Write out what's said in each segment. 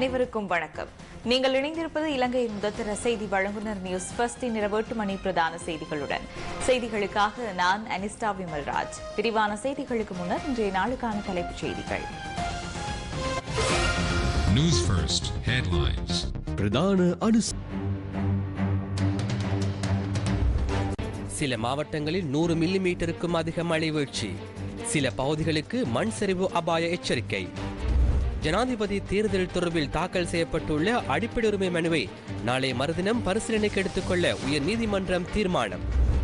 அனைவருக்கும் வணக்கம். நீங்கள் இணைந்திருப்பது இலங்கையின் முதற்தர செய்தி வழங்குனர் நியூஸ் ஃபர்ஸ்டின் இரவு எட்டு மணி பிரதான செய்திகளுடன். செய்திகளுக்காக நான் அனிஸ்டா விமல்ராஜ். விரிவான செய்திகளுக்கு முன்னர் இன்றைய நாளுக்கான தலைப்புச் செய்திகள். News First headlines. பிரதான அனு சில மாவட்டங்களில் நூறு மில்லிமீட்டருக்கும் அதிக மழை வீழ்ச்சி. சில பகுதிகளுக்கு மண் சரிவு அபாய எச்சரிக்கை. ஜனாதிபதி தேர்தல் தொடர்பில் தாக்கல் செய்யப்பட்டுள்ள அடிப்படை உரிமை மனுவை நாளை மறுதினம் பரிசீலனைக்கு எடுத்துக்கொள்ள உயர் நீதிமன்றம் தீர்மானம்.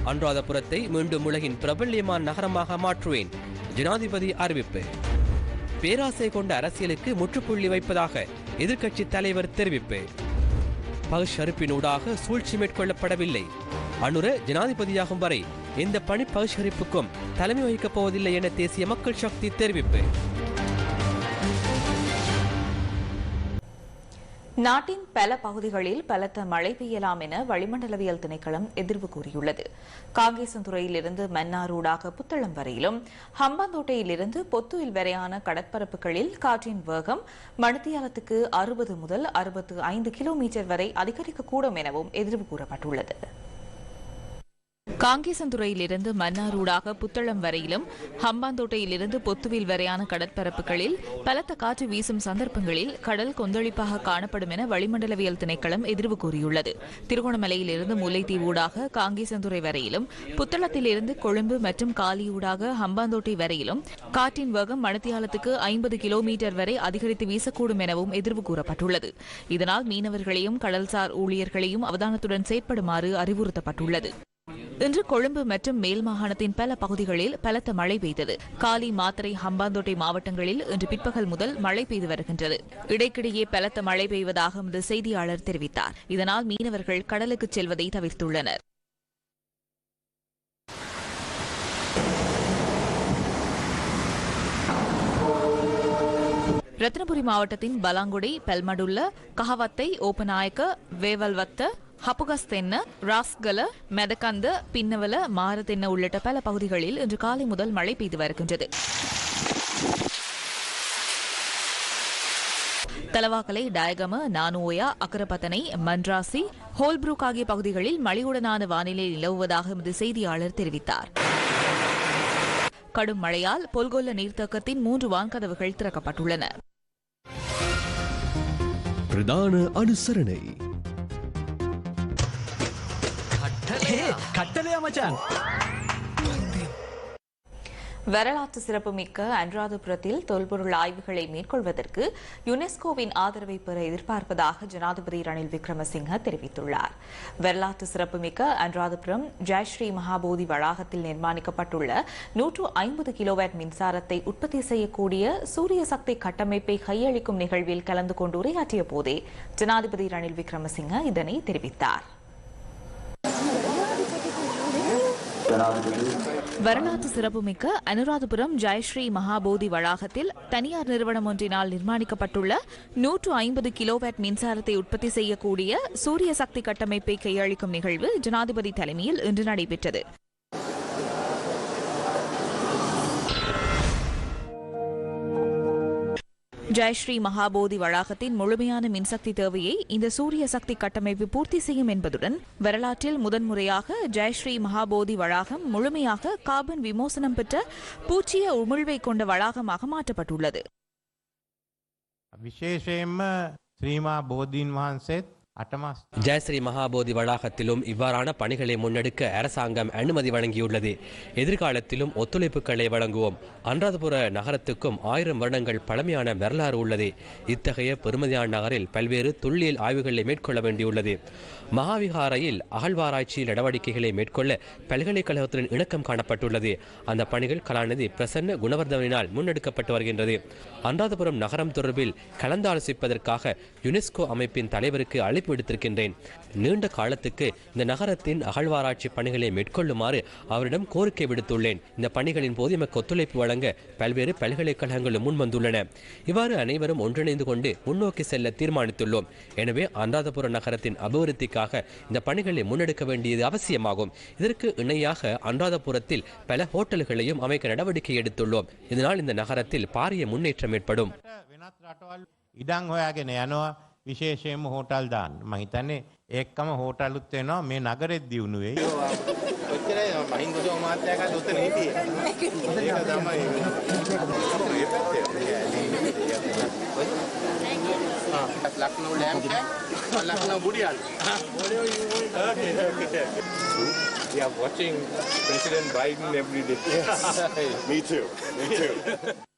அனுராதபுரத்தை மீண்டும் உலகின் பிரபல்யமான நகரமாக மாற்றுவேன் ஜனாதிபதி அறிவிப்பு. பேராசை கொண்ட அரசியலுக்கு முற்றுப்புள்ளி வைப்பதாக எதிர்க்கட்சி தலைவர் தெரிவிப்பு. பகுஷரிப்பினூடாக சூழ்ச்சி மேற்கொள்ளப்படவில்லை. அனுர ஜனாதிபதியாகும் வரை இந்த பணி பகுஷரிப்புக்கும் தலைமை வகிக்கப் போவதில்லை என தேசிய மக்கள் சக்தி தெரிவிப்பு. நாட்டின் பல பகுதிகளில் பலத்த மழை பெய்யலாம் என வளிமண்டலவியல் திணைக்களம் எதிர்வு கூறியுள்ளது. காங்கேசன்துறையிலிருந்து மன்னாரூடாக புத்தளம் வரையிலும் ஹம்பாந்தோட்டையிலிருந்து பொத்துயில் வரையான கடற்பரப்புகளில் காற்றின் வேகம் மணித்தியாலத்துக்கு அறுபது முதல் அறுபத்து ஐந்து கிலோமீட்டர் வரை அதிகரிக்கக்கூடும் எனவும் எதிர்வு கூறப்பட்டுள்ளது. காங்கேசந்துறையிலிருந்து மன்னாரூடாக புத்தளம் வரையிலும் ஹம்பாந்தோட்டையிலிருந்து பொத்துவில் வரையான கடற்பரப்புகளில் பலத்த காற்று வீசும் சந்தர்ப்பங்களில் கடல் கொந்தளிப்பாக காணப்படும் என வளிமண்டலவியல் திணைக்களம் எதிர்வு கூறியுள்ளது. திருகோணமலையிலிருந்து முல்லைத்தீவூடாக காங்கேசந்துறை வரையிலும் புத்தளத்திலிருந்து கொழும்பு மற்றும் காலியூடாக ஹம்பாந்தோட்டை வரையிலும் காற்றின் வேகம் மணத்தியாலத்துக்கு ஐம்பது கிலோமீட்டர் வரை அதிகரித்து வீசக்கூடும் எனவும் எதிர்வு கூறப்பட்டுள்ளது. இதனால் மீனவர்களையும் கடல்சார் ஊழியர்களையும் அவதானத்துடன் செயற்படுமாறு அறிவுறுத்தப்பட்டுள்ளது. இன்று கொழும்பு மற்றும் மேல் மாகாணத்தின் பல பகுதிகளில் பலத்த மழை பெய்தது. காலி மாத்தரை ஹம்பாந்தோட்டை மாவட்டங்களில் இன்று பிற்பகல் முதல் மழை பெய்து வருகின்றது. இடைக்கிடையே பலத்த மழை பெய்வதாக எமது செய்தியாளர் தெரிவித்தார். இதனால் மீனவர்கள் கடலுக்கு செல்வதை தவிர்த்துள்ளனர். ரத்னபுரி மாவட்டத்தின் பலாங்குடி பெல்மடுல்ல கஹவத்தை ஓபநாயக்க வேவல்வத்த ஹப்புகஸ்தென்ன ராஸ்கல மெதகந்த பின்னவல மாரதென்ன உள்ளிட்ட பல பகுதிகளில் இன்று காலை முதல் மழை பெய்து வருகின்றது. தலவாக்கலை டயகம நானுவோயா அக்கரப்பத்தனை மன்ராசி ஹோல்புரூக் ஆகிய பகுதிகளில் மழையுடனான வானிலை நிலவுவதாக எமது செய்தியாளர் தெரிவித்தார். கடும் மழையால் பொல்கொல்ல நீர்த்தக்கத்தின் மூன்று வான்கதவுகள் திறக்கப்பட்டுள்ளன. பிரதான அனுசரணை. கட்டலையா மச்சான் வரலாற்று சிறப்புமிக்க அனுராதபுரத்தில் தொல்பொருள் ஆய்வுகளை மேற்கொள்வதற்கு யுனெஸ்கோவின் ஆதரவை பெற எதிர்பார்ப்பதாக ஜனாதிபதி ரணில் விக்ரமசிங்க தெரிவித்துள்ளார். வரலாற்று சிறப்புமிக்க அனுராதபுரம் ஜெயஸ்ரீ மகாபோதி வளாகத்தில் நிர்மாணிக்கப்பட்டுள்ள நூற்று ஐம்பது கிலோவாட் மின்சாரத்தை உற்பத்தி செய்யக்கூடிய சூரிய சக்தி கட்டமைப்பை கையளிக்கும் நிகழ்வில் கலந்து கொண்டு உரையாற்றிய போதே ஜனாதிபதி ரணில் விக்ரமசிங்க இதனை தெரிவித்தார். வரலாற்று சிறப்புமிக்க அனுராதபுரம் ஜெயஸ்ரீ மகாபோதி வளாகத்தில் தனியார் நிறுவனம் ஒன்றினால் நிர்மாணிக்கப்பட்டுள்ள நூற்று ஐம்பது கிலோவாட் மின்சாரத்தை உற்பத்தி செய்யக்கூடிய சூரிய சக்தி கட்டமைப்பை கையளிக்கும் நிகழ்வு ஜனாதிபதி தலைமையில் இன்று நடைபெற்றது. ஜெய் ஸ்ரீ மகாபோதி வளாகத்தின் முழுமையான மின்சக்தி தேவையை இந்த சூரிய சக்தி கட்டமைப்பு பூர்த்தி செய்யும் என்பதுடன் வரலாற்றில் முதன்முறையாக ஜெய் ஸ்ரீ மகாபோதி வளாகம் முழுமையாக கார்பன் விமோசனம் பெற்ற பூச்சிய உமிழ்வை கொண்ட வளாகமாக மாற்றப்பட்டுள்ளது. விசேஷம் ஸ்ரீமா போதின் வான்சேத் ஜெயஸ்ரீ மகாபோதி வளாகத்திலும் இவ்வாறான பணிகளை முன்னெடுக்க அரசாங்கம் அனுமதி வழங்கியுள்ளது. எதிர்காலத்திலும் ஒத்துழைப்புகளை வழங்குவோம். அனுராதபுர நகரத்துக்கும் ஆயிரம் வருடங்கள் பழமையான வரலாறு உள்ளது. இத்தகைய பெருமதியான நகரில் பல்வேறு தொல்லியல் ஆய்வுகளை மேற்கொள்ள வேண்டியுள்ளது. மகாவிகாரையில் அகழ்வாராய்ச்சி நடவடிக்கைகளை மேற்கொள்ள பல்கலைக்கழகத்துடன் இணக்கம் காணப்பட்டுள்ளது. அந்த பணிகள் கலாநிதி பிரசன்ன குணவர்தவனினால் முன்னெடுக்கப்பட்டு வருகின்றது. அனுராதபுரம் நகரம் தொடர்பில் கலந்தாலோசிப்பதற்காக யுனெஸ்கோ அமைப்பின் தலைவருக்கு அழைப்பு அழைப்பு விடுத்திருக்கின்றேன் நீண்ட காலத்துக்கு இந்த நகரத்தின் அகழ்வாராய்ச்சி பணிகளை மேற்கொள்ளுமாறு அவரிடம் கோரிக்கை விடுத்துள்ளேன். இந்த பணிகளின் போது எமக்கு ஒத்துழைப்பு வழங்க பல்வேறு பல்கலைக்கழகங்களும் முன்வந்துள்ளன. இவ்வாறு அனைவரும் ஒன்றிணைந்து கொண்டு முன்னோக்கி செல்ல தீர்மானித்துள்ளோம். எனவே அனுராதபுர நகரத்தின் அபிவிருத்திக்காக இந்த பணிகளை முன்னெடுக்க வேண்டியது அவசியமாகும். இதற்கு இணையாக அனுராதபுரத்தில் பல ஹோட்டல்களையும் அமைக்க நடவடிக்கை எடுத்துள்ளோம். இதனால் இந்த நகரத்தில் பாரிய முன்னேற்றம் ஏற்படும். විශේෂයෙන්ම හෝටල් දාන්න. මම හිතන්නේ ඒකම හෝටලුත් වෙනවා මේ නගරෙත් දියුණු වෙයි. ඔච්චරයි මහින්දජෝ මහත්තයාට උත්තර හිටියේ. ඒක තමයි. ඒක පැත්තේ. ආ, ලක්නෝ ලෑම් කෑ. ලක්නෝ බුඩියල්. Okay, okay. We are watching President Biden every day. Yes. Me too. Me too.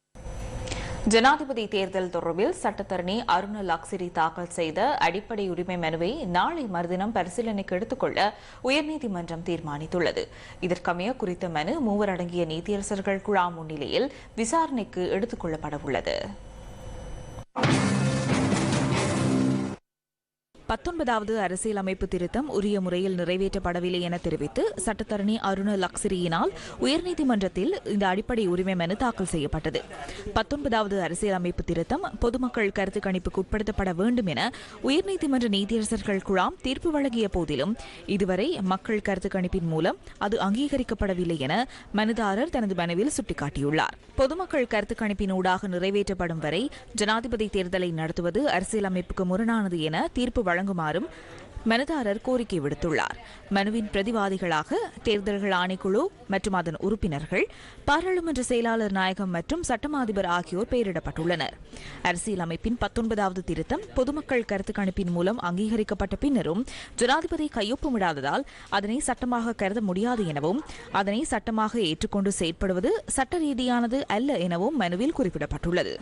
ஜனாதிபதி தேர்தல் தொடர்பில் சட்டத்தரணி அருண லாக்சிரி தாக்கல் செய்த அடிப்படை உரிமை மனுவை நாளை மறுதினம் பரிசீலனைக்கு எடுத்துக்கொள்ள உயர்நீதிமன்றம் தீர்மானித்துள்ளது. இதற்கமைய குறித்த மனு மூவர் அடங்கிய நீதியரசர்கள் குழா முன்னிலையில் விசாரணைக்கு எடுத்துக் கொள்ளப்பட உள்ளது பத்தொன்பதாவது அரசியலமைப்பு திருத்தம் உரிய முறையில் நிறைவேற்றப்படவில்லை என தெரிவித்து சட்டத்தரணி அருண லக்ஸரியினால் உயர்நீதிமன்றத்தில் இந்த அடிப்படை உரிமை மனு தாக்கல் செய்யப்பட்டது. பத்தொன்பதாவது அரசியலமைப்பு திருத்தம் பொதுமக்கள் கருத்து கணிப்புக்கு உட்படுத்தப்பட வேண்டும் என உயர்நீதிமன்ற நீதியரசர்கள் குழாம் தீர்ப்பு வழங்கிய போதிலும் இதுவரை மக்கள் கருத்து கணிப்பின் மூலம் அது அங்கீகரிக்கப்படவில்லை என மனுதாரர் தனது மனுவில் சுட்டிக்காட்டியுள்ளார். பொதுமக்கள் கருத்து கணிப்பின் ஊடாக நிறைவேற்றப்படும் வரை ஜனாதிபதி தேர்தலை நடத்துவது அரசியலமைப்புக்கு முரணானது என தீர்ப்பு வழங்குமாறும் மனுதாரர் கோரிக்கை விடுத்துள்ளார். மனுவின் பிரதிவாதிகளாக தேர்தல்கள் ஆணைக்குழு மற்றும் அதன் உறுப்பினர்கள் பாராளுமன்ற செயலாளர் நாயகம் மற்றும் சட்டமா அதிபர் ஆகியோர் பெயரிடப்பட்டுள்ளனர். அரசியல் அமைப்பின் பத்தொன்பதாவது திருத்தம் பொதுமக்கள் கருத்து கணிப்பின் மூலம் அங்கீகரிக்கப்பட்ட பின்னரும் ஜனாதிபதி கையொப்பமிடாததால் அதனை சட்டமாக கருத முடியாது எனவும் அதனை சட்டமாக ஏற்றுக்கொண்டு செயற்படுவது சட்ட ரீதியானது அல்ல எனவும் மனுவில் குறிப்பிடப்பட்டுள்ளது.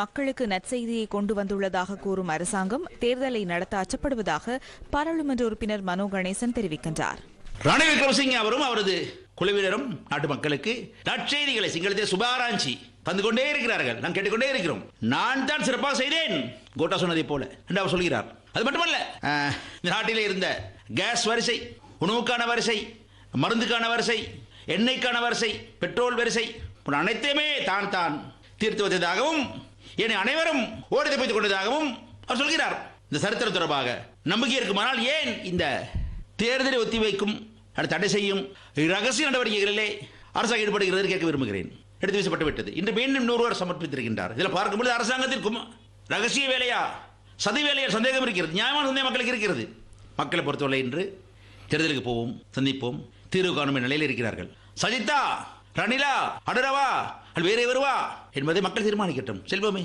மக்களுக்கு நற்செய்தியை கொண்டு வந்துள்ளதாக கூறும் அரசாங்கம் தேர்தலை நடத்த அச்சப்படுவதாக பாராளுமன்ற உறுப்பினர் மனோ கணேசன் தெரிவிக்கின்றார். ரணில் விக்ரமசிங்க அவரும் அவரது குழுவினரும் நாட்டு மக்களுக்கு நற்செய்திகளை சிங்களத்தை சுபாராஞ்சி தந்து கொண்டே இருக்கிறார்கள். நான் கேட்டுக்கொண்டே இருக்கிறோம். நான் தான் சிறப்பாக செய்தேன். கோட்டா சொன்னதை போல. என்று அவர் சொல்கிறார். அது மட்டுமல்ல இந்த நாட்டிலே இருந்த கேஸ் வரிசை உணவுக்கான வரிசை மருந்துக்கான வரிசை எண்ணெய்க்கான வரிசை பெட்ரோல் வரிசை அனைத்தையுமே தான் தான் தீர்த்து வைத்ததாகவும் என்னை அனைவரும் ஓடி தப்பித்துக் கொண்டதாகவும் அவர் சொல்கிறார். இந்த சரித்திரம் தொடர்பாக நம்பிக்கை இருக்குமானால் ஏன் இந்த தேர்தலை ஒத்திவைக்கும் தடை செய்யும் ரகசிய நடவடிக்கைகளிலே அரசாங்கம் ஈடுபடுகிறது கேட்க விரும்புகிறேன். எடுத்து வீசப்பட்டு விட்டது இன்று மீண்டும் நூறுவர் சமர்ப்பித்திருக்கின்றார். இதில் பார்க்கும்போது அரசாங்கத்திற்கும் ரகசிய வேலையா சதி வேலையா சந்தேகம் இருக்கிறது. நியாயமான சந்தேகம் மக்களுக்கு இருக்கிறது. மக்களை பொறுத்தவரை இன்று தேர்தலுக்கு போவோம் சந்திப்போம் தீர்வு காணும் நிலையில் இருக்கிறார்கள். சஜிதா ரணிலா அடரவா அது வேறே வருவா? என்பதை மக்கள் தீர்மானிக்கட்டும். செல்வமே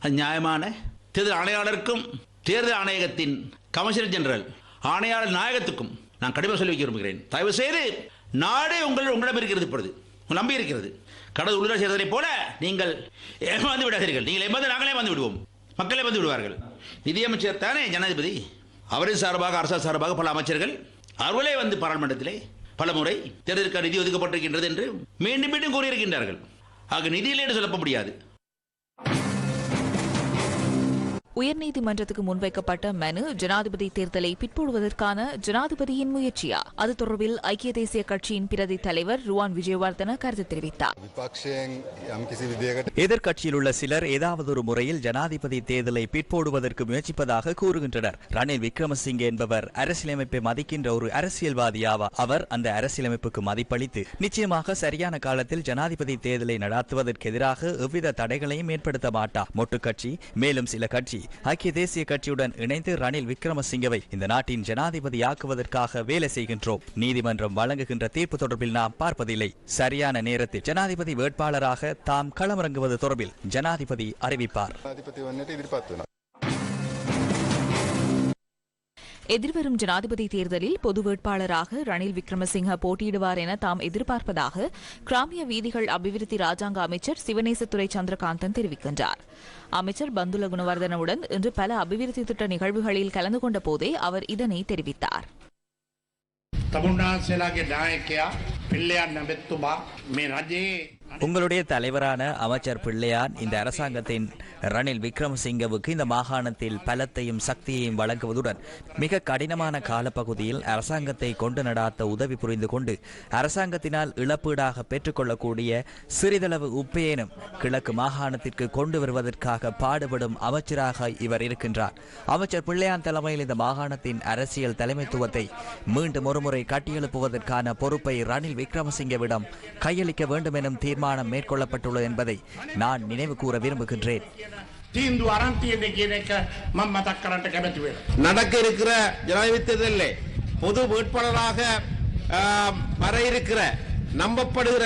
அது நியாயமான தேர்தல் ஆணையாளருக்கும் தேர்தல் ஆணையகத்தின் கமிஷனர் ஜெனரல் ஆணையாளர் நாயகத்துக்கும் நான் கடுமையாக சொல்லி வைக்க விரும்புகிறேன். தயவு செய்து நாடே உங்கள் உங்களிடம் இருக்கிறது இப்பொழுது. உங்கள் நம்பி இருக்கிறது. கடவுள் உள்ளாட்சி தேர்தலைப் போல நீங்கள் ஏமாந்து விடாதீர்கள். நீங்கள் ஏமாந்து நாங்களே வந்து விடுவோம். மக்களே வந்து விடுவார்கள். நிதியமைச்சர் தானே ஜனாதிபதி. அவரின் சார்பாக அரசு சார்பாக பல அமைச்சர்கள் அவர்களே வந்து பாராளுமன்றத்திலே பல முறை தேர்தலுக்கான நிதி ஒதுக்கப்பட்டிருக்கின்றது என்று மீண்டும் மீண்டும் கூறியிருக்கின்றார்கள். ஆக நிதியிலே சொல்லப்ப சொல்ல முடியாது. உயர்நீதிமன்றத்துக்கு முன்வைக்கப்பட்ட மனு ஜனாதிபதி தேர்தலை பிற்போடுவதற்கான ஜனாதிபதியின் முயற்சியா? அது தொடர்பில் ஐக்கிய தேசிய கட்சியின் பிரதி தலைவர் ருவான் விஜயவர்தன கருத்து தெரிவித்தார். எதிர்கட்சியில் உள்ள சிலர் ஏதாவது ஒரு முறையில் ஜனாதிபதி தேர்தலை பிற்போடுவதற்கு முயற்சிப்பதாக கூறுகின்றனர். ரணில் விக்ரமசிங்கே என்பவர் அரசியலமைப்பை மதிக்கின்ற ஒரு அரசியல்வாதியாவா? அவர் அந்த அரசியலமைப்புக்கு மதிப்பளித்து நிச்சயமாக சரியான காலத்தில் ஜனாதிபதி தேர்தலை நடாத்துவதற்கு எதிராக எவ்வித தடைகளையும் ஏற்படுத்த மாட்டார் மொட்டு கட்சி மேலும் சில கட்சி ஐக்கிய தேசிய கட்சியுடன் இணைந்து ரணில் விக்ரமசிங்கவை இந்த நாட்டின் ஜனாதிபதியாக்குவதற்காக வேலை செய்கின்றோம். நீதிமன்றம் வழங்குகின்ற தீர்ப்பு தொடர்பில் நாம் பார்ப்பதில்லை. சரியான நேரத்தில் ஜனாதிபதி வேட்பாளராக தாம் களமிறங்குவது தொடர்பில் ஜனாதிபதி அறிவிப்பார். எதிர்வரும் ஜனாதிபதி தேர்தலில் பொது வேட்பாளராக ரணில் விக்ரமசிங்க போட்டியிடுவார் என தாம் எதிர்பார்ப்பதாக கிராமிய வீதிகள் அபிவிருத்தி ராஜாங்க அமைச்சர் சிவநேசத்துறை சந்திரகாந்தன் தெரிவிக்கின்றார். அமைச்சர் பந்துல குணவர்தனவுடன் இன்று பல அபிவிருத்தி திட்ட நிகழ்வுகளில் கலந்து கொண்ட போதே அவர் இதனை தெரிவித்தார். தமிழ்நாடு உங்களுடைய தலைவரான அமைச்சர் பிள்ளையார் இந்த அரசாங்கத்தின் ரணில் விக்ரமசிங்கவுக்கு இந்த மாகாணத்தில் பலத்தையும் சக்தியையும் வழங்குவதுடன் மிக கடினமான காலப்பகுதியில் அரசாங்கத்தை கொண்டு நடாத்த உதவி புரிந்து கொண்டு அரசாங்கத்தினால் இழப்பீடாக பெற்றுக்கொள்ளக்கூடிய சிறிதளவு உப்பையனும் கிழக்கு மாகாணத்திற்கு கொண்டு வருவதற்காக பாடுபடும் அமைச்சராக இவர் இருக்கின்றார். அமைச்சர் பிள்ளையான் தலைமையில் இந்த மாகாணத்தின் அரசியல் தலைமைத்துவத்தை மீண்டும் ஒருமுறை கட்டியெழுப்புவதற்கான பொறுப்பை ரணில் விக்ரமசிங்கவிடம் கையளிக்க வேண்டும் எனும் தீர்மானம் தீர்மானம் மேற்கொள்ளப்பட்டுள்ளது என்பதை நான் நினைவு கூற விரும்புகின்றேன். நடக்க இருக்கிற ஜனாதிபதி தேர்தலில் பொது வேட்பாளராக வர இருக்கிற நம்பப்படுகிற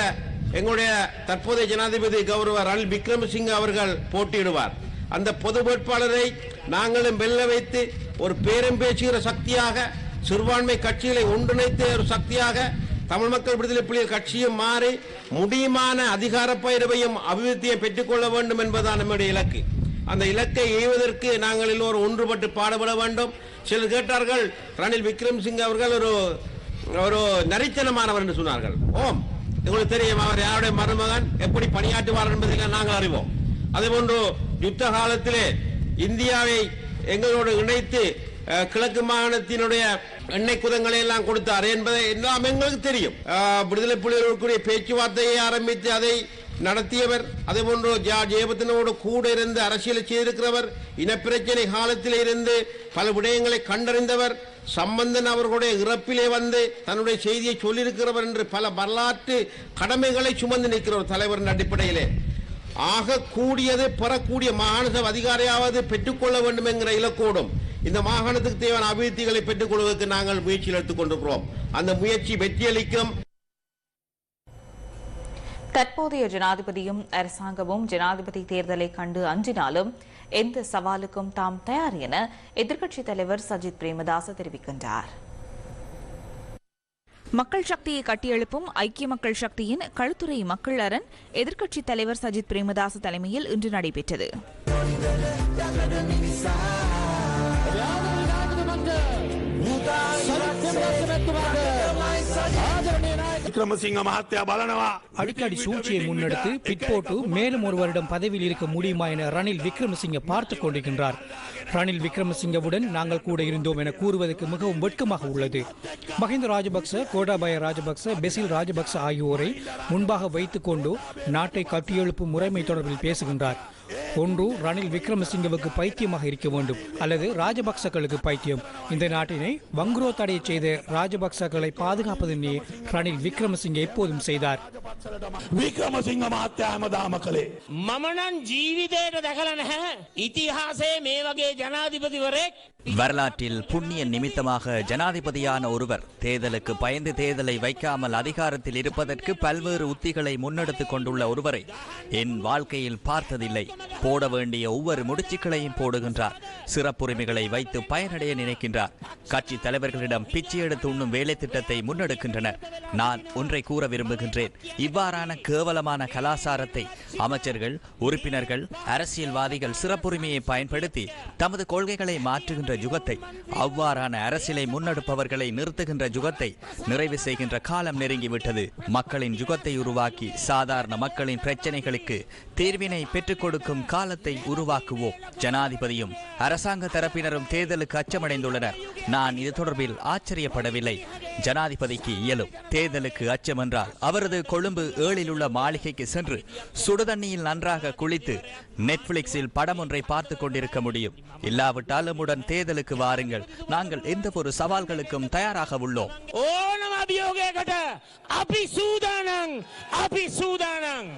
எங்களுடைய தற்போதைய ஜனாதிபதி கௌரவ ரணில் விக்ரமசிங்க அவர்கள் போட்டியிடுவார். அந்த பொது வேட்பாளரை நாங்களும் வெல்ல வைத்து ஒரு பேரம் பேசுகிற சக்தியாக சிறுபான்மை கட்சிகளை ஒன்றிணைத்து ஒரு சக்தியாக தமிழ் மக்கள் விடுதலை புலிகள் கட்சியும் மாறி முடியுமான அதிகார பயிர்வையும் அபிவிருத்தியை பெற்றுக்கொள்ள வேண்டும் என்பதுதான் நம்முடைய இலக்கு. அந்த இலக்கை எய்வதற்கு நாங்கள் எல்லோரும் ஒன்றுபட்டு பாடுபட வேண்டும். சிலர் கேட்டார்கள் ரணில் விக்ரம்சிங் அவர்கள் ஒரு ஒரு நரித்தனமானவர் என்று சொன்னார்கள். ஓம் உங்களுக்கு தெரியும் அவர் யாருடைய மருமகன் எப்படி பணியாற்றுவார் என்பதை நாங்கள் அறிவோம். அதேபோன்று யுத்த காலத்திலே இந்தியாவை எங்களோடு இணைத்து கிழக்கு மாகாணத்தினுடைய எண்ணெய் குதங்களை எல்லாம் கொடுத்தார் என்பதை எல்லாம் எங்களுக்கு தெரியும். விடுதலை புலிகளுக்குரிய பேச்சுவார்த்தையை ஆரம்பித்து அதை நடத்தியவர் அதே போன்று ஜா ஜெயபத்தினோடு கூட இருந்து அரசியலை செய்திருக்கிறவர் இனப்பிரச்சனை காலத்தில் இருந்து பல விடயங்களை கண்டறிந்தவர் சம்பந்தன் அவர்களுடைய இறப்பிலே வந்து தன்னுடைய செய்தியை சொல்லியிருக்கிறவர் என்று பல வரலாற்று கடமைகளை சுமந்து நிற்கிறவர் தலைவரின் அடிப்படையிலே. ஆக கூடியது பெறக்கூடிய மாகாண அதிகாரியாவது பெற்றுக்கொள்ள வேண்டும் என்கிற இலக்கோடும் இந்த மாகாணத்துக்கு தேவையான அபிவிருத்திகளை பெற்றுக் கொள்வதற்கு நாங்கள் முயற்சியில் எடுத்துக் கொண்டிருக்கிறோம். அந்த முயற்சி வெற்றியளிக்கும். தற்போதைய ஜனாதிபதியும் அரசாங்கமும் ஜனாதிபதி தேர்தலை கண்டு அஞ்சினாலும் எந்த சவாலுக்கும் தாம் தயார் என எதிர்க்கட்சித் தலைவர் சஜித் பிரேமதாச தெரிவிக்கின்றார். மக்கள் சக்தியை கட்டியெழுப்பும் ஐக்கிய மக்கள் சக்தியின் களுத்துறை மக்கள் அரண் எதிர்க்கட்சித் தலைவர் சஜித் பிரேமதாச தலைமையில் இன்று நடைபெற்றது. அடிக்கடி சூழ்ச்சியை முன்னெடுத்து பிற்போட்டு மேலும் ஒரு வருடம் பதவியில் இருக்க முடியுமா என ரணில் விக்ரமசிங்க பார்த்து கொண்டிருக்கின்றார். ரணில் விக்ரமசிங்கவுடன் நாங்கள் கூட இருந்தோம் என கூறுவதற்கு மிகவும் வெட்கமாக உள்ளது. மஹிந்த ராஜபக்ச கோடாபய ராஜபக்ச பெசில் ராஜபக்ச ஆகியோரை முன்பாக வைத்துக்கொண்டு நாட்டை கட்டியெழுப்பும் முறைமை தொடர்பில் பேசுகின்றார். ஒன்று ரணில் விக்ரமசிங்கவுக்கு பைத்தியமாக இருக்க வேண்டும் அல்லது ராஜபக்சக்களுக்கு பைத்தியம். இந்த நாட்டினை வங்குரோ தடை செய்த ராஜபக்சக்களை பாதுகாப்பதனே ரணில் விக்ரமசிங்க எப்போதும் செய்தார். விக்ரமசிங்க மாத்தாமதாமக்களே மமனன் ஜீவிதேட தகலன இத்திஹாசே ஜனாதிபதி வரே. வரலாற்றில் புண்ணிய நிமித்தமாக ஜனாதிபதியான ஒருவர் தேர்தலுக்கு பயந்து தேர்தலை வைக்காமல் அதிகாரத்தில் இருப்பதற்கு பல்வேறு உத்திகளை முன்னெடுத்துக் கொண்டுள்ள ஒருவரை என் வாழ்க்கையில் பார்த்ததில்லை. போட வேண்டிய ஒவ்வொரு முடிச்சுக்களையும் போடுகின்றார். சிறப்புரிமைகளை வைத்து பயனடைய நினைக்கின்றார். கட்சி தலைவர்களிடம் பிச்சை எடுத்து உண்ணும் வேலை திட்டத்தை முன்னெடுக்கின்றனர். நான் ஒன்றை கூற விரும்புகின்றேன். இவ்வாறான கேவலமான கலாசாரத்தை அமைச்சர்கள் உறுப்பினர்கள் அரசியல்வாதிகள் சிறப்புரிமையை பயன்படுத்தி தமது கொள்கைகளை மாற்றுகின்ற ஜுகத்தை அவ்வாறான அரசியலை முன்னெடுப்பவர்களை நிறுத்துகின்ற ஜுகத்தை நிறைவு செய்கின்ற காலம் நெருங்கிவிட்டது. மக்களின் ஜுகத்தை உருவாக்கி சாதாரண மக்களின் பிரச்சனைகளுக்கு தீர்வினை பெற்றுக் கொடுக்கும் காலத்தை உருவாக்குவோம். ஜனாதிபதியும் அரசாங்க தரப்பினரும் தேர்தலுக்கு அச்சமடைந்துள்ளனர். நான் இது தொடர்பில் ஆச்சரியப்படவில்லை. ஜனாதிபதிக்கு இயலும். தேர்தலுக்கு அச்சம் என்றால் அவரது கொழும்பு ஏழில் உள்ள மாளிகைக்கு சென்று சுடுதண்ணியில் நன்றாக குளித்து நெட்ஃபிளிக்ஸில் படம் ஒன்றை பார்த்து கொண்டிருக்க முடியும். இல்லாவிட்டாலும் உடன் தேர்தலுக்கு வாருங்கள். நாங்கள் எந்த ஒரு சவால்களுக்கும் தயாராக உள்ளோம். ஓணம் அபியோக அபி சூதானங் அபி சூதானங்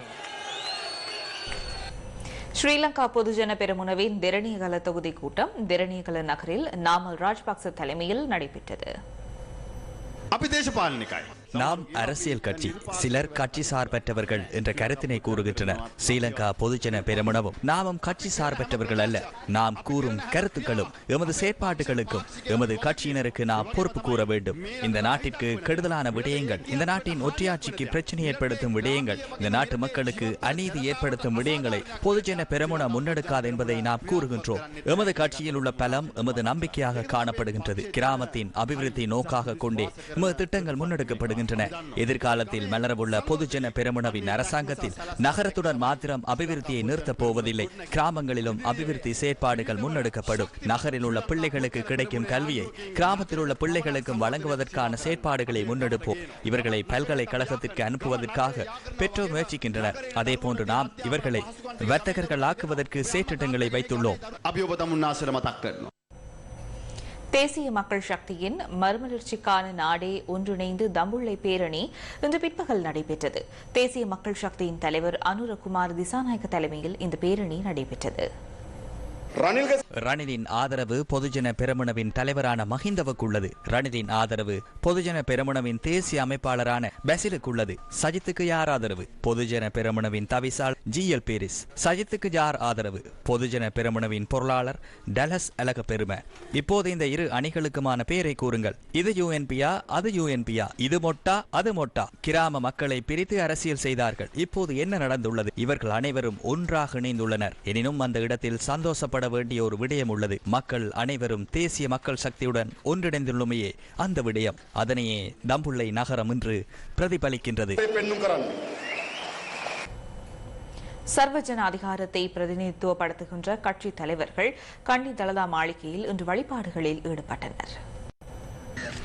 ஸ்ரீலங்கா பொதுஜன பெருமுனவின் திரணியகல தொகுதி கூட்டம் திரணியகல நகரில் நாமல் ராஜபக்ச தலைமையில் நடைபெற்றது අපි දේශපාලනිකයි. நாம் அரசியல் கட்சி சிலர் கட்சி சார்பற்றவர்கள் என்ற கருத்தினை கூறுகின்றனர். ஸ்ரீலங்கா பொதுஜன பெருமனவும் நாமும் கட்சி சார்பற்றவர்கள் அல்ல. நாம் கூறும் கருத்துக்களும் எமது செயற்பாட்டுகளுக்கும் எமது கட்சியினருக்கு நாம் பொறுப்பு கூற வேண்டும். இந்த நாட்டிற்கு கெடுதலான விடயங்கள் இந்த நாட்டின் ஒற்றையாட்சிக்கு பிரச்சனை ஏற்படுத்தும் விடயங்கள் இந்த நாட்டு மக்களுக்கு அநீதி ஏற்படுத்தும் விடயங்களை பொதுஜன பெருமுன முன்னெடுக்காது என்பதை நாம் கூறுகின்றோம். எமது கட்சியில் உள்ள பலம் எமது நம்பிக்கையாக காணப்படுகின்றது. கிராமத்தின் அபிவிருத்தி நோக்காக கொண்டே எமது திட்டங்கள் முன்னெடுக்கப்படுகின்றன. வருகின்றன எதிர்காலத்தில் மலரவுள்ள பொதுஜன பெருமுனவின் அரசாங்கத்தில் நகரத்துடன் மாத்திரம் அபிவிருத்தியை நிறுத்தப் போவதில்லை. கிராமங்களிலும் அபிவிருத்தி செயற்பாடுகள் முன்னெடுக்கப்படும். நகரில் உள்ள பிள்ளைகளுக்கு கிடைக்கும் கல்வியை கிராமத்தில் உள்ள பிள்ளைகளுக்கும் வழங்குவதற்கான செயற்பாடுகளை முன்னெடுப்போம். இவர்களை பல்கலைக்கழகத்திற்கு அனுப்புவதற்காக பெற்றோர் முயற்சிக்கின்றனர். அதே போன்று நாம் இவர்களை வர்த்தகர்கள் ஆக்குவதற்கு செயற்றிட்டங்களை வைத்துள்ளோம் தேசிய மக்கள் சக்தியின் மறுமலர்ச்சிக்கான நாடே ஒன்றிணைந்து தம்புள்ளை பேரணி இன்று பிற்பகல் நடைபெற்றது. தேசிய மக்கள் சக்தியின் தலைவர் அனுரகுமார் திசாநாயக்க தலைமையில் இந்த பேரணி நடைபெற்றது. ரணிலின் ஆதரவு பொதுஜன பெருமனவின் தலைவரான மஹிந்தவுக்கு உள்ளது ரணிலின் ஆதரவு பொதுஜன பெருமுனவின் தேசிய அமைப்பாளரான பெசிலுக்கு உள்ளது சஜித்துக்கு யார் ஆதரவு? பொதுஜன பெரமுனவின் தவிசால் ஜி. எல். பேரிஸ். சஜித்துக்கு யார் ஆதரவு? பொதுஜன பெரமுனவின் பொருளாளர் டலஸ் அலக பெரும இப்போது இந்த இரு அணிகளுக்குமான பெயரை கூறுங்கள். இது யூஎன்பியா அது யூஎன்பியா இது மொட்டா அது மொட்டா. கிராம மக்களை பிரித்து அரசியல் செய்தார்கள். இப்போது என்ன நடந்துள்ளது? இவர்கள் அனைவரும் ஒன்றாக இணைந்துள்ளனர். எனினும் அந்த இடத்தில் சந்தோஷப்பட வேண்டிய ஒரு விடயம் உள்ளது. மக்கள் அனைவரும் தேசிய மக்கள் சக்தியுடன் ஒன்றிணைந்துள்ளமையே அந்த விடயம். அதனையே தம்புள்ளை நகரம் இன்று பிரதிபலிக்கின்றது. சர்வஜன அதிகாரத்தை பிரதிநிதித்துவப்படுத்துகின்ற கட்சி தலைவர்கள் கண்டி தலதா மாளிகையில் இன்று வழிபாடுகளில் ஈடுபட்டனர்.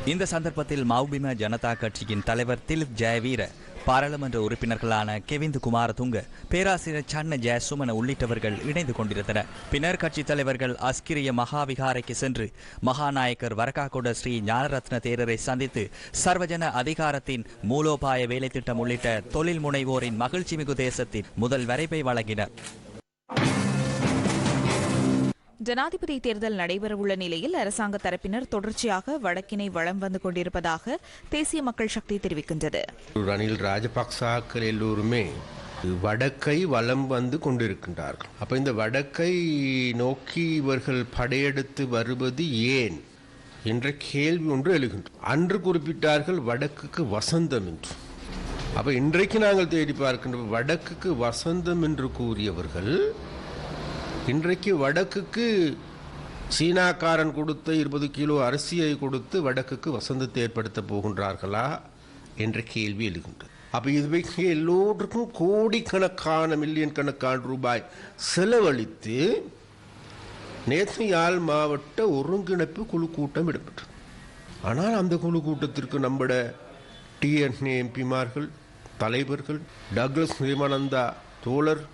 இந்த சந்தர்ப்பத்தில் மௌபிம ஜனதா கட்சியின் தலைவர் திலிப் ஜெயவீர பாராளுமன்ற உறுப்பினர்களான கெவிந்து குமாரதுங்க பேராசிரியர் சன்ன ஜெயசுமன உள்ளிட்டவர்கள் இணைந்து கொண்டிருந்தனர். பின்னர் கட்சித் தலைவர்கள் அஸ்கிரிய மகாவிகாரைக்கு சென்று மகாநாயக்கர் வரகாகொட ஸ்ரீ ஞானரத்ன தேரரை சந்தித்து சர்வஜன அதிகாரத்தின் மூலோபாய வேலைத்திட்டம் உள்ளிட்ட தொழில் முனைவோரின் மகிழ்ச்சிமிகு தேசத்தின் முதல் வரைபை வழங்கினர். ஜனாதிபதி தேர்தல் நடைபெறவுள்ள நிலையில் அரசாங்க தரப்பினர் தொடர்ச்சியாக வடக்கினை வளம் வந்து கொண்டிருப்பதாக தேசிய மக்கள் சக்தி தெரிவிக்கின்றது. ரணில் ராஜபக்சாக்கள் எல்லோருமே வடக்கை வலம் வந்து கொண்டிருக்கின்றார்கள். அப்ப இந்த வடக்கை நோக்கி இவர்கள் படையெடுத்து வருவது ஏன் என்ற கேள்வி ஒன்று எழுகின்றது. அன்று குறிப்பிட்டார்கள் வடக்குக்கு வசந்தம் என்று. அப்ப இன்றைக்கு நாங்கள் தேடி பார்க்கின்ற வடக்குக்கு வசந்தம் என்று கூறியவர்கள் இன்றைக்கு வடக்குக்கு சீனாக்காரன் கொடுத்த இருபது கிலோ அரிசியை கொடுத்து வடக்குக்கு வசந்தத்தை ஏற்படுத்த போகின்றார்களா என்ற கேள்வி எழுகின்றது. அப்போ இதுவைக்கு எல்லோருக்கும் கோடிக்கணக்கான மில்லியன் கணக்கான ரூபாய் செலவழித்து நேற்று யாழ் மாவட்ட ஒருங்கிணைப்பு குழு கூட்டம் இடம்பெற்றது. ஆனால் அந்த குழு கூட்டத்திற்கு நம்மட டிஎன்ஏ எம்பிமார்கள் தலைவர்கள் டக்ளஸ் நிர்மானந்தா தோழர்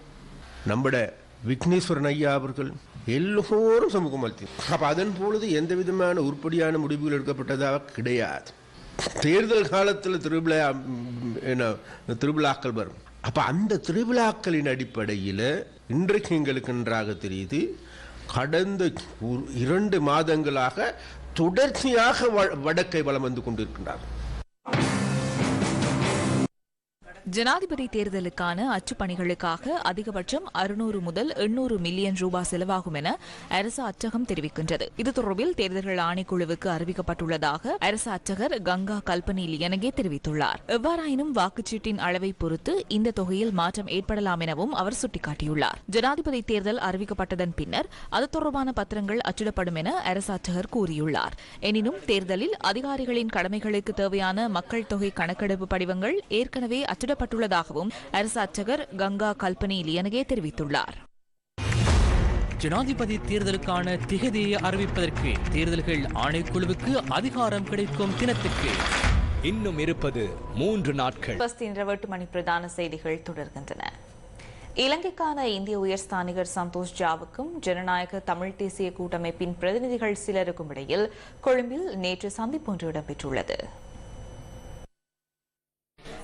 நம்மட விக்னேஸ்வரன் ஐயா அவர்கள் எல்லோரும் சமூகம் அப்போ அதன் பொழுது எந்த விதமான உருப்படியான முடிவுகள் எடுக்கப்பட்டதாக கிடையாது. தேர்தல் காலத்தில் திருவிழா என்ன திருவிழாக்கள் வரும். அப்போ அந்த திருவிழாக்களின் அடிப்படையில் இன்றைக்கு எங்களுக்கு நன்றாக தெரியுது. கடந்த இரண்டு மாதங்களாக தொடர்ச்சியாக வ- வடக்கை வலம் வந்து கொண்டிருக்கின்றார் ஜனாதிபதி தேர்தலுக்கான அச்சுப்பணிகளுக்காக அதிகபட்சம் அறுநூறு முதல் எண்ணூறு மில்லியன் ரூபாய் செலவாகும் என அரசு அச்சகம் தெரிவிக்கின்றது. இது தொடர்பில் தேர்தல்கள் ஆணைக்குழுவுக்கு அறிவிக்கப்பட்டுள்ளதாக அரசு அச்சகர் கங்கா கல்பனி லியனகே தெரிவித்துள்ளார். எவ்வாறாயினும் வாக்குச்சீட்டின் அளவை பொறுத்து இந்த தொகையில் மாற்றம் ஏற்படலாம் எனவும் அவர் சுட்டிக்காட்டியுள்ளார். ஜனாதிபதி தேர்தல் அறிவிக்கப்பட்டதன் பின்னர் அது தொடர்பான பத்திரங்கள் அச்சிடப்படும் என அரசு அச்சகர் கூறியுள்ளார். எனினும் தேர்தலில் அதிகாரிகளின் கடமைகளுக்கு தேவையான மக்கள் தொகை கணக்கெடுப்பு படிவங்கள் ஏற்கனவே அச்சிடப்பட்டுள்ளதாகவும் அரசு அச்சகர் கங்கா கல்பனி லியனகே தெரிவித்துள்ளார். ஜனாதிபதி தேர்தலுக்கான திகதியை அறிவிப்பதற்கு தேர்தல்கள் ஆணைக்குழுவுக்கு அதிகாரம் கிடைக்கும் தினத்துக்கு. இன்னும் இருப்பது மூன்று நாட்கள். இரவட்டு மணி பிரதான செய்திகள் தொடர்கின்றன. இலங்கைக்கான இந்திய உயர்ஸ்தானிகர் சந்தோஷ் ஜாவுக்கும் ஜனநாயக தமிழ் தேசிய கூட்டமைப்பின் பிரதிநிதிகள் சிலருக்கும் இடையில் கொழும்பில் நேற்று சந்திப்பு ஒன்று இடம்பெற்றுள்ளது.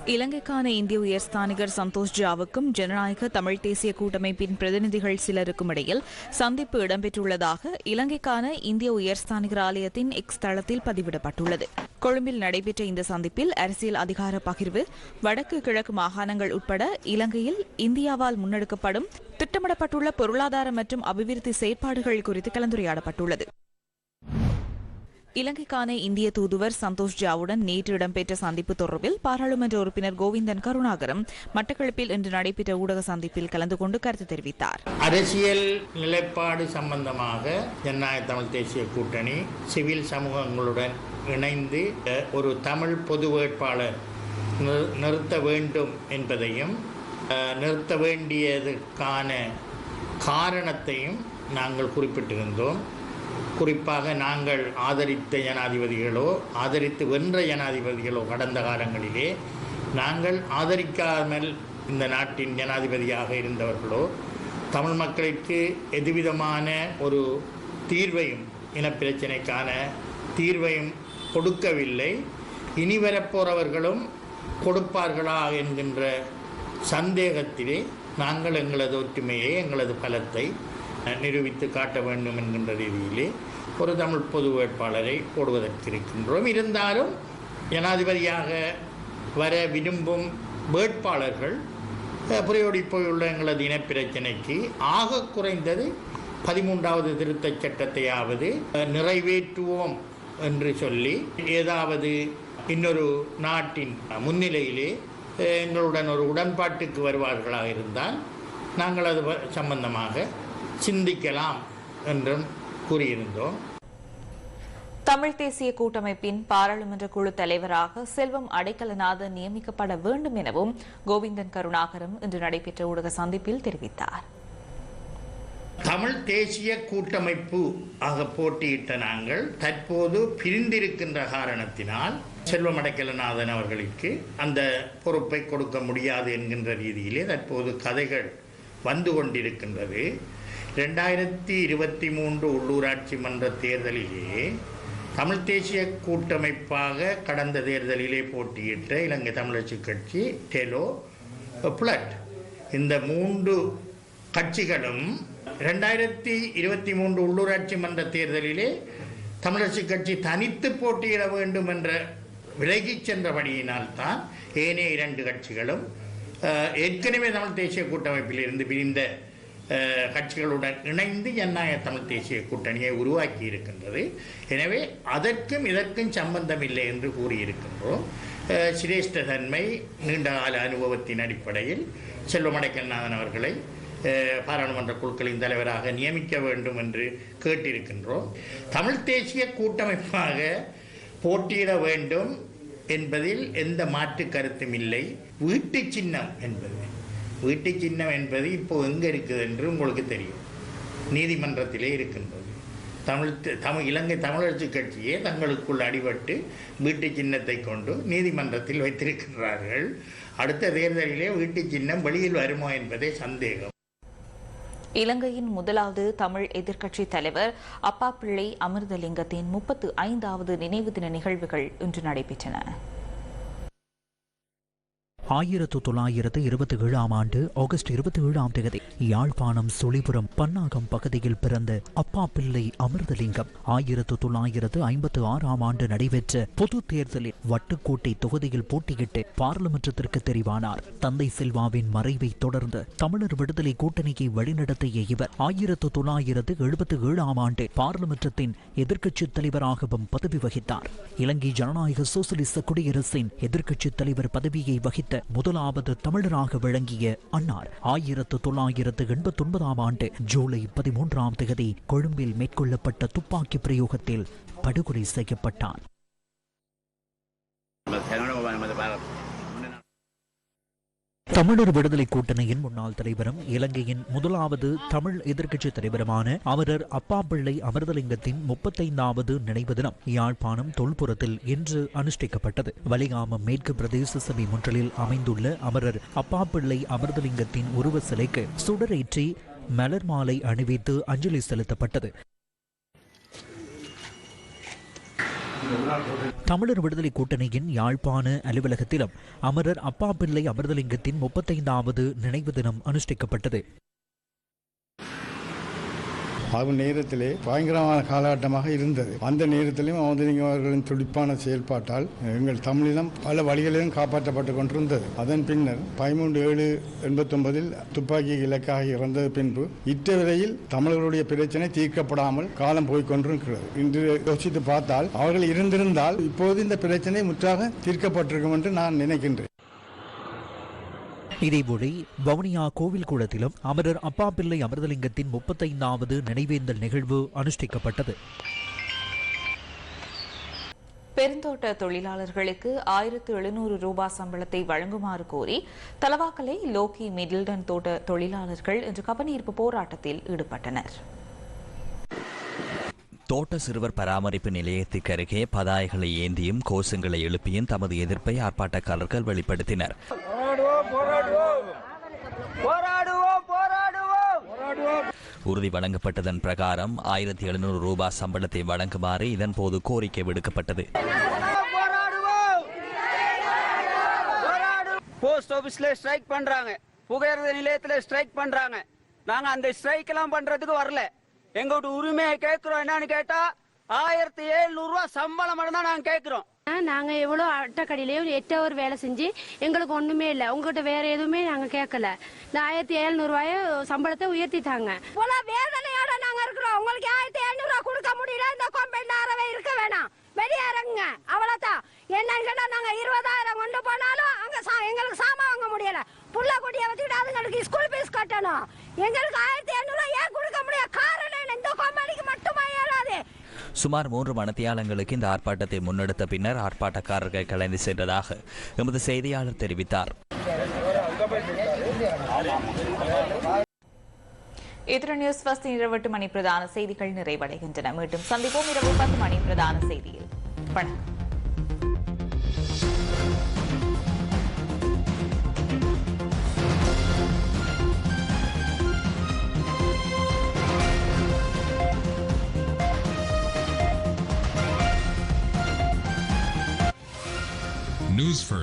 இலங்கைக்கான இந்திய உயர்ஸ்தானிகர் சந்தோஷ் ஜாவுக்கும் ஜனநாயக தமிழ் தேசிய கூட்டமைப்பின் பிரதிநிதிகள் சிலருக்கும் இடையில் சந்திப்பு இடம்பெற்றுள்ளதாக இலங்கைக்கான இந்திய உயர்ஸ்தானிகர் ஆலயத்தின் எக்ஸ் தளத்தில் பதிவிடப்பட்டுள்ளது. கொழும்பில் நடைபெற்ற இந்த சந்திப்பில் அரசியல் அதிகார பகிர்வு வடக்கு கிழக்கு மாகாணங்கள் உட்பட இலங்கையில் இந்தியாவால் முன்னெடுக்கப்படும் திட்டமிடப்பட்டுள்ள பொருளாதார மற்றும் அபிவிருத்தி செயற்பாடுகள் குறித்து கலந்துரையாடப்பட்டுள்ளது. இலங்கைக்கான இந்திய தூதுவர் சந்தோஷ் ஜாவுடன் நேற்று இடம்பெற்ற சந்திப்பு தொடர்பில் பாராளுமன்ற உறுப்பினர் கோவிந்தன் கருணாகரம் மட்டக்களப்பில் இன்று நடைபெற்ற ஊடக சந்திப்பில் கலந்து கொண்டு கருத்து தெரிவித்தார். அரசியல் நிலைப்பாடு சம்பந்தமாக ஜனநாயக தமிழ் தேசிய கூட்டணி சிவில் சமூகங்களுடன் இணைந்து ஒரு தமிழ் பொது வேட்பாளர் நிறு- நிறுத்த வேண்டும் என்பதையும் நிறுத்த வேண்டியதுக்கான காரணத்தையும் நாங்கள் குறிப்பிட்டிருந்தோம். குறிப்பாக நாங்கள் ஆதரித்த ஜனாதிபதிகளோ ஆதரித்து வென்ற ஜனாதிபதிகளோ கடந்த காலங்களிலே நாங்கள் ஆதரிக்காமல் இந்த நாட்டின் ஜனாதிபதியாக இருந்தவர்களோ தமிழ் மக்களுக்கு எதுவிதமான ஒரு தீர்வையும் இனப்பிரச்சனைக்கான தீர்வையும் கொடுக்கவில்லை. இனி வரப்போறவர்களும் கொடுப்பார்களா என்கின்ற சந்தேகத்திலே நாங்கள் எங்களது ஒற்றுமையை எங்களது பலத்தை நிரூபித்து காட்ட வேண்டும் என்கின்ற ரீதியிலே ஒரு தமிழ் பொது வேட்பாளரை போடுவதற்கிருக்கின்றோம். இருந்தாலும் ஜனாதிபதியாக வர விரும்பும் வேட்பாளர்கள் புரையோடி போயுள்ள எங்களது இனப்பிரச்சனைக்கு ஆக குறைந்தது பதிமூன்றாவது திருத்தச் சட்டத்தையாவது நிறைவேற்றுவோம் என்று சொல்லி ஏதாவது இன்னொரு நாட்டின் முன்னிலையிலே எங்களுடன் ஒரு உடன்பாட்டுக்கு வருவார்களாக இருந்தால் நாங்கள் அது சம்பந்தமாக சிந்திக்கலாம் என்றும் கூறியிருந்தோம். தமிழ் தேசிய கூட்டமைப்பின் பாராளுமன்ற குழு தலைவராக செல்வம் அடைக்கலநாதன் நியமிக்கப்பட வேண்டும் எனவும் கோவிந்தன் கருணாகரம் இன்று நடைபெற்ற ஊடக சந்திப்பில் தெரிவித்தார். தமிழ் தேசிய கூட்டமைப்பு ஆக போட்டியிட்ட நாங்கள் தற்போது பிரிந்திருக்கின்ற காரணத்தினால் செல்வம் அடைக்கலநாதன் அவர்களுக்கு அந்த பொறுப்பை கொடுக்க முடியாது என்கின்ற ரீதியிலே தற்போது கதைகள் வந்து கொண்டிருக்கின்றது. ரெண்டாயிரத்தி இருபத்தி மூன்று உள்ளூராட்சி மன்ற தேர்தலிலே தமிழ் தேசிய கூட்டமைப்பாக கடந்த தேர்தலிலே போட்டியிட்ட இலங்கை தமிழரசு கட்சி டெலோ புளட். இந்த மூன்று கட்சிகளும் ரெண்டாயிரத்தி இருபத்தி மூன்று உள்ளூராட்சி மன்ற தேர்தலிலே தமிழரசு கட்சி தனித்து போட்டியிட வேண்டும் என்ற விலகிச் சென்றபடியினால் தான் ஏனைய இரண்டு கட்சிகளும் ஏற்கனவே தமிழ் தேசிய கூட்டமைப்பில் இருந்து பிரிந்த கட்சிகளுடன் இணைந்து ஜனநாயக தமிழ் தேசிய கூட்டணியை உருவாக்கி இருக்கின்றது எனவே அதற்கும் இதற்கும் சம்பந்தம் இல்லை என்று கூறியிருக்கின்றோம். சிரேஷ்ட தன்மை நீண்டகால அனுபவத்தின் அடிப்படையில் செல்வமடைக்கல்நாதன் அவர்களை பாராளுமன்ற குழுக்களின் தலைவராக நியமிக்க வேண்டும் என்று கேட்டிருக்கின்றோம். தமிழ் தேசிய கூட்டமைப்பாக போட்டியிட வேண்டும் என்பதில் எந்த மாற்று கருத்தும் இல்லை. வீட்டு சின்னம் என்பது. வீட்டு சின்னம் என்பது இப்போ எங்கே இருக்குது என்று உங்களுக்கு தெரியும். நீதிமன்றத்திலே இருக்கின்றது. தமிழ் தமிழ் இலங்கை தமிழரசு கட்சியே தங்களுக்குள் அடிபட்டு வீட்டு சின்னத்தை கொண்டு நீதிமன்றத்தில் வைத்திருக்கின்றார்கள். அடுத்த தேர்தலிலே வீட்டு சின்னம் வெளியில் வருமா என்பதே சந்தேகம். இலங்கையின் முதலாவது தமிழ் எதிர்க்கட்சி தலைவர் அப்பா பிள்ளை அமிர்தலிங்கத்தின் முப்பத்து ஐந்தாவது நினைவு தின நிகழ்வுகள் இன்று நடைபெற்றன. ஆயிரத்து தொள்ளாயிரத்து இருபத்தி ஏழாம் ஆண்டு ஆகஸ்ட் இருபத்தி ஏழாம் தேதி யாழ்ப்பாணம் சுழிபுரம் பன்னாகம் பகுதியில் பிறந்த அப்பா பிள்ளை அமிர்தலிங்கம் ஆயிரத்து தொள்ளாயிரத்து ஐம்பத்து ஆறாம் ஆண்டு நடைபெற்ற பொது தேர்தலில் வட்டுக்கோட்டை தொகுதியில் போட்டியிட்டு பாராளுமன்றத்திற்கு தெரிவானார். தந்தை செல்வாவின் மறைவை தொடர்ந்து தமிழர் விடுதலை கூட்டணியை வழிநடத்திய இவர் ஆயிரத்து தொள்ளாயிரத்து எழுபத்தி ஏழாம் ஆண்டு பாராளுமன்றத்தின் எதிர்க்கட்சி தலைவராகவும் பதவி வகித்தார். இலங்கை ஜனநாயக சோசியலிச குடியரசின் எதிர்க்கட்சி தலைவர் பதவியை வகித்த முதலாவது தமிழராக விளங்கிய அன்னார். ஆயிரத்து தொள்ளாயிரத்து எண்பத்தி ஒன்பதாம் ஆண்டு ஜூலை பதிமூன்றாம் தேதி கொழும்பில் மேற்கொள்ளப்பட்ட துப்பாக்கி பிரயோகத்தில் படுகொலை செய்யப்பட்டார். தமிழர் விடுதலை கூட்டணியின் முன்னாள் தலைவரும் இலங்கையின் முதலாவது தமிழ் எதிர்க்கட்சி தலைவருமான அமரர் அப்பாப்பிள்ளை அமிர்தலிங்கத்தின் முப்பத்தைந்தாவது நினைவு தினம் யாழ்ப்பாணம் தொல்புறத்தில் இன்று அனுஷ்டிக்கப்பட்டது. வலிகாமம் மேற்கு பிரதேச சபை முன்றலில் அமைந்துள்ள அமரர் அப்பாப்பிள்ளை அமிர்தலிங்கத்தின் உருவ சிலைக்கு சுடரேற்றி மலர் மாலை அணிவித்து அஞ்சலி செலுத்தப்பட்டது. தமிழர் விடுதலை கூட்டணியின் யாழ்ப்பாண அலுவலகத்திலும் அமரர் அப்பா பிள்ளை அமிர்தலிங்கத்தின் முப்பத்தைந்தாவது நினைவு தினம் அனுஷ்டிக்கப்பட்டது. அது நேரத்திலே பயங்கரமான காலகட்டமாக இருந்தது. அந்த நேரத்திலும் அமுதலிங்கம் அவர்களின் துடிப்பான செயல்பாட்டால் எங்கள் தமிழினம் பல வழிகளிலும் காப்பாற்றப்பட்டு கொண்டிருந்தது. அதன் பின்னர் பதிமூன்று ஏழு எண்பத்தொன்பதில் துப்பாக்கி இலக்காக இறந்தது பின்பு இத்தவரையில் தமிழர்களுடைய பிரச்சனை தீர்க்கப்படாமல் காலம் போய்கொண்டிருக்கிறது இன்று யோசித்து பார்த்தால் அவர்கள் இருந்திருந்தால் இப்போது இந்த பிரச்சனை முற்றாக தீர்க்கப்பட்டிருக்கும் என்று நான் நினைக்கின்றேன். இதேபோல வவுனியா கோவில் குளத்திலும் அமரர் அப்பா பிள்ளை அமிர்தலிங்கத்தின் முப்பத்தைந்தாவது நினைவேந்தல் நிகழ்வு அனுஷ்டிக்கப்பட்டது. பெருந்தோட்ட தொழிலாளர்களுக்கு ஆயிரத்து எழுநூறு ரூபாய் சம்பளத்தை வழங்குமாறு கோரி தலவாக்கலை லோக்கி மிடில்டன் தோட்ட தொழிலாளர்கள் இன்று கவனீர்ப்பு போராட்டத்தில் ஈடுபட்டனர். தோட்ட சிறுவர் பராமரிப்பு நிலையத்துக்கு அருகே பதாய்களை ஏந்தியும் கோஷங்களை எழுப்பியும் தமது எதிர்ப்பை ஆர்ப்பாட்டக்காரர்கள் வெளிப்படுத்தினர். உறுதி வழங்கப்பட்டதன் பிரகாரம் ஆயிரத்தி எழுநூறு ரூபாய் சம்பளத்தை வழங்குமாறு இதன்போது கோரிக்கை விடுக்கப்பட்டது. போஸ்ட் ஆபீஸ்ல ஸ்ட்ரைக் பண்றாங்க. புகையிரத நிலையத்துல ஸ்ட்ரைக் பண்றாங்க. நாங்க அந்த ஸ்ட்ரைக் எல்லாம் பண்றதுக்கு வரல. எங்கோட உரிமையை கேட்கிறோம். என்னன்னு கேட்டா ஆயிரத்தி எழுநூறு ரூபாய் சம்பளம் மட்டும் தான் நாங்க கேட்கிறோம். நாங்க எவ்வளோ அட்டக்கடையிலேயே ஒரு எட்டு ஹவர் வேலை செஞ்சு எங்களுக்கு ஒண்ணுமே இல்லை. உங்ககிட்ட வேற எதுவுமே நாங்க கேட்கல இந்த ஆயிரத்தி எழுநூறு ரூபாய சம்பளத்தை உயர்த்திட்டாங்க. வேதனையோட நாங்க இருக்கிறோம். உங்களுக்கு ஆயிரத்தி எழுநூறு ரூபாய் கொடுக்க முடியல. இந்த கொம்பெண்டாரவே இருக்க வேணாம். வெளியேறங்க அவ்வளவுதான். என்னன்னு கேட்டா நாங்க இருபதாயிரம் கொண்டு போனாலும் அங்க சா- எங்களுக்கு சாமான் வாங்க முடியல. புள்ள குட்டிய வச்சுக்கிட்டு அதுங்களுக்கு ஸ்கூல் ஃபீஸ் கட்டணும். எங்களுக்கு ஆயிரத்தி எழுநூறு ஏன் கொடுக்க முடியாது காரணம் என்ன? இந்த கம்பெனிக்கு மட்டுமா ஏறாது சுமார் மூன்று மணத்தியாலங்களுக்கு இந்த ஆர்ப்பாட்டத்தை முன்னெடுத்த பின்னர் ஆர்ப்பாட்டக்காரர்கள் கலைந்து சென்றதாக எமது செய்தியாளர் தெரிவித்தார். இத்துடன் நியூஸ் ஃபர்ஸ்ட் இரவு எட்டு மணி பிரதான செய்திகள் நிறைவடைகின்றன. மீண்டும் சந்திப்போம் இரவு பத்து மணி பிரதான செய்தியில். வணக்கம். News First